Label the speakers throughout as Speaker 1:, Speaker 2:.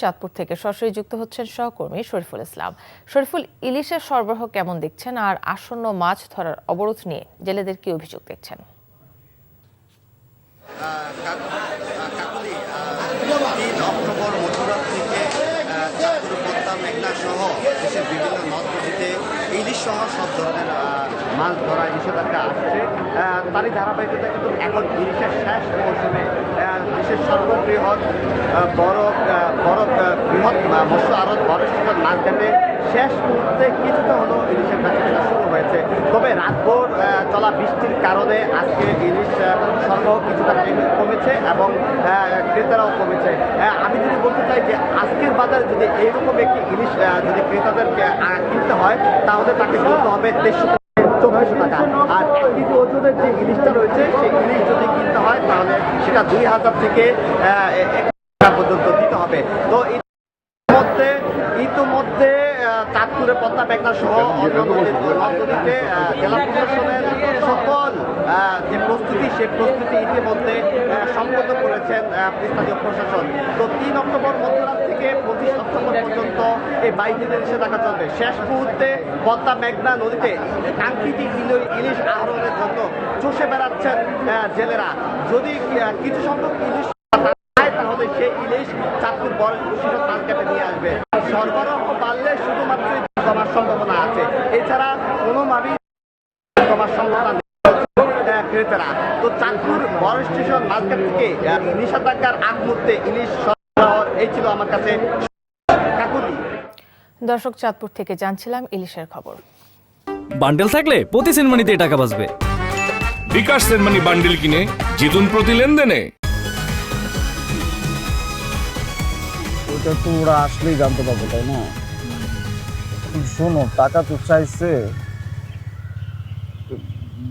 Speaker 1: চাঁদপুর থেকে সরাসরি যুক্ত হচ্ছেন সহকর্মী শরীফুল ইসলাম। শরীফুল, ইলিশের সরবরাহ কেমন দেখছেন? আর আসন্ন মাছ ধরার অবরোধ নিয়ে জেলেদের কি অভিযোগ দেখছেন?
Speaker 2: সহ ইলিশ সহ সব ধরনের মাছ ধরা নিষেধাজ্ঞা আসছে তারই ধারাবাহিকতা কিন্তু এখন ইলিশের শেষ মৌসুমে দেশের সর্ববৃহৎ বড় বড় বৃহৎ মৎস্য আড়ত বড় মার্কেটে শেষ মুহূর্তে কিছুটা হলেও ইলিশের বেচাকেনা শুরু হয়েছে। তবে রাতভর চলা বৃষ্টির কারণে আজকে ইলিশ সরবরাহ কিছুটা কমেছে এবং ক্রেতারাও কমেছে। আমি যদি বলতে চাই যে আজকের বাজারে যদি এইরকম একটি ইলিশ যদি ক্রেতাদেরকে কিনতে হয়, তাহলে তাকে কিনতে হবে দেড়শো চব্বিশশো টাকা আর এক কেজি যে ইলিশটা রয়েছে সেই ইলিশ যদি কিনতে হয়, তাহলে সেটা দুই হাজার থেকে পর্যন্ত দিতে হবে। তো ইতিমধ্যে ইতিমধ্যে চাঁদপুরে পদ্মা মেঘনা সহ নদীতে জেলা প্রশাসনের সকল যে প্রস্তুতি সেই প্রস্তুতি ইতিমধ্যে সম্পন্ন করেছেন স্থানীয় প্রশাসন। তো তিন অক্টোবর মধ্যরাত থেকে পর্যন্ত এই বাইক দিনের নিষেধাজ্ঞা চলবে শেষ মুহূর্তে পদ্মা মেঘনা নদীতে ইলি- ইলিশ আহরণের জন্য চষে বেড়াচ্ছেন জেলেরা। যদি কিছু সংখ্যক ইলিশ তাহলে সেই ইলিশ চাঁদপুর বড় কৃষিজ মার্কেটে নিয়ে আসবে। সরবরাহ বাড়লে শুধুমাত্র কমার সম্ভাবনা আছে। এছাড়া কোনোভাবেই কমার সম্ভাবনা ক্রেতারা। তো চাঁদপুর বড় স্টেশন মার্কেট থেকে নিষেধাজ্ঞার আগ মুহূর্তে ইলিশ সরবরাহ, এই ছিল আমার কাছে
Speaker 1: দর্শক চাঁদপুর থেকে জানছিলাম ইলিশের খবর।
Speaker 3: বান্ডেল থাকলে প্রতি সেনমানিতে টাকা বাঁচবে।
Speaker 4: বিকাশ সেনমানি বান্ডিল কিনে জিতুন প্রতি লেনদেনে।
Speaker 5: ওটা তো ওরা আসলেই জানতে পারবে তাই না? শোনো টাকা তো চাইছে।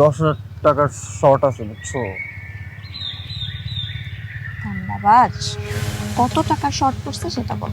Speaker 5: দশ হাজার টাকার শর্ট আছে বুঝছ?
Speaker 6: কত টাকা শর্ট পড়ছে সেটা বল।